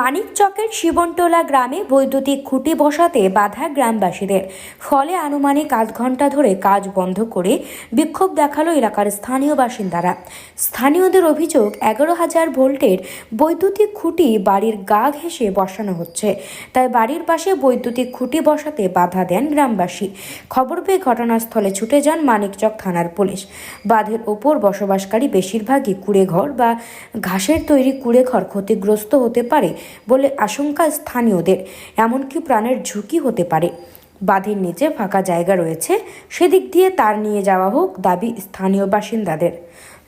মানিকচকের শিবনটোলা গ্রামে বৈদ্যুতিক খুঁটি বসাতে বাধা গ্রামবাসীদের। ফলে আনুমানিক আধ ঘণ্টা ধরে কাজ বন্ধ করে বিক্ষোভ দেখাল এলাকার স্থানীয় বাসিন্দারা। স্থানীয়দের অভিযোগ, এগারো হাজার ভোল্টের বৈদ্যুতিক খুঁটি বাড়ির গা ঘেঁষে বসানো হচ্ছে। তাই বাড়ির পাশে বৈদ্যুতিক খুঁটি বসাতে বাধা দেন গ্রামবাসী। খবর পেয়ে ঘটনাস্থলে ছুটে যান মানিকচক থানার পুলিশ। বাঁধের ওপর বসবাসকারী বেশিরভাগই কুড়েঘর বা ঘাসের তৈরি কুড়েঘর ক্ষতিগ্রস্ত হতে পারে বলে আশঙ্কা স্থানীয়দের। এমনকি প্রাণের ঝুঁকি হতে পারে। বাঁধের নিচে ফাঁকা জায়গা রয়েছে, সেদিক দিয়ে তার নিয়ে যাওয়া হোক দাবি স্থানীয় বাসিন্দাদের।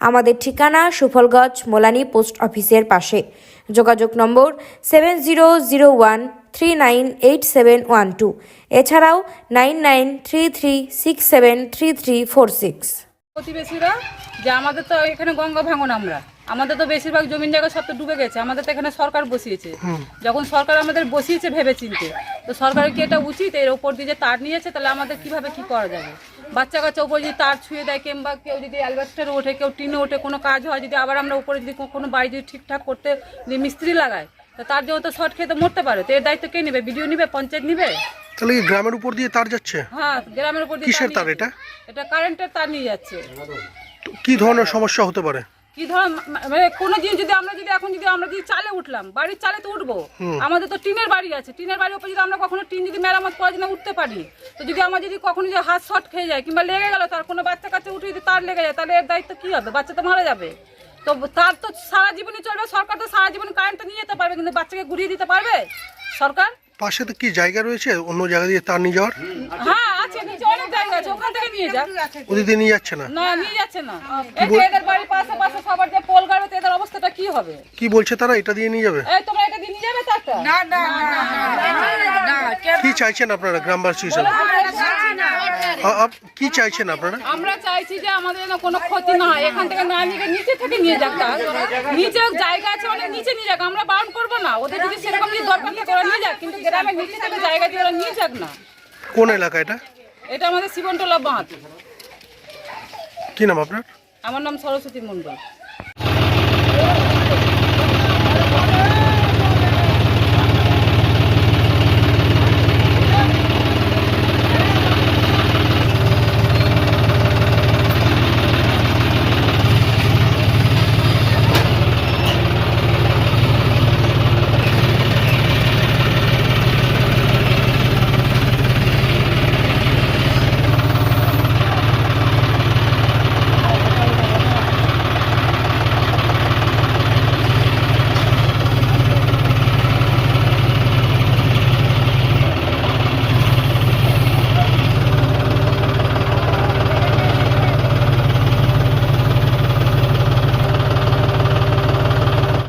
আমাদের ঠিকানা সুফলগঞ্জ মোলানি পোস্ট অফিসের পাশে। যোগাযোগ number seven zero zero one three nine eight seven one two. এছাড়াও nine nine three three six seven three three four six. প্রতিবেশীরা যে আমাদের তো এখানে গঙ্গা ভাঙন আমরা। আমাদের তো বেশিরভাগ জমিন জায়গা সব তো ডুবে গেছে। আমাদের তো এখানে সরকার বসিয়েছে। যখন সরকার আমাদের বসিয়েছে ভেবে চিনতে তো সরকারের কি এটা উচিত? এর ওপর দিয়ে যে তার নিয়েছে তাহলে আমাদের কীভাবে কি করা যাবে? বাচ্চা কাচ্চা উপরে যদি তার ছুঁয়ে দেয় কিংবা কেউ যদি অ্যালবাস্টারে ওঠে কেউ টিনে ওঠে কোনো কাজ হয় যদি আবার আমরা উপরে যদি কোনো বাড়ি যদি ঠিকঠাক করতে যদি মিস্ত্রি লাগায় তো তার জন্য তো শর্ট খেতে মরতে পারে। তো এর দায়িত্ব কে নেবে? বিডিও নিবে? পঞ্চায়েত নিবে? তাহলে গ্রামের উপর দিয়ে তার যাচ্ছে? হ্যাঁ গ্রামের উপর দিয়ে কিসের তার এটা? এটা কারেন্টের তার নিয়ে যাচ্ছে। তো কি ধরনের সমস্যা হতে পারে? কি ধর মানে কোনো জিনিস যদি আমরা যদি এখন যদি আমরা যদি চালে উঠলাম বাড়ির চালে তো উঠবো। আমাদের তো টিনের বাড়ি আছে। টিনের বাড়ির উপর যদি আমরা কখনো টিন যদি মেরামত করার জন্য উঠতে পারি তো যদি আমার যদি কখনো যদি হাত শর্ট খেয়ে যায় কিংবা লেগে গেল তার কোনো বাচ্চা কাচ্চা উঠে যদি তার লেগে যায় তাহলে এর দায়িত্ব কি হবে? বাচ্চা তো মারা যাবে। তো তার তো সারা জীবনই চলবে সরকার তো সারা জীবন কারেন্টটা নিয়ে যেতে পারবে কিন্তু বাচ্চাকে ঘুরিয়ে দিতে পারবে? সরকার? পাশে তো কি জায়গা রয়েছে? অন্য জায়গা দিয়ে তার নিয়ে যাওয়ার? হ্যাঁ অনেক জায়গা আছে ওখান থেকে নিয়ে যাক ওদিক নিয়ে যাচ্ছে না না নিয়ে যাচ্ছে না এই যে এদের বাড়ির পাশে পাশে সবার যে পোল গাড়বে তো এদের অবস্থাটা কি হবে কি বলছে তারা এটা দিয়ে নিয়ে যাবে এই তোমরা এটা দিয়ে নিয়ে যাবে তারটা কি চাইছেন আপনারা গ্রামবাসী হিসাবে কি চাইছেন আপনারা আমরা চাইছি যে আমাদের যেন কোনো ক্ষতি না হয় এখান থেকে না নিয়ে নিচে থেকে নিয়ে যাক নিচে জায়গা আছে অনেক নিচে নিয়ে যাক আমরা বারণ করব না ওদের যদি সেরকম যদি দরকার থাকে ওরা নিয়ে যাক কিন্তু গ্রামের নিচে থেকে জায়গা দিয়ে ওরা নিয়ে যাক না কোন এলাকা এটা এটা আমাদের শিবনটোলা বাঁধ। কি নাম আপনার? আমার নাম সরস্বতী মণ্ডল।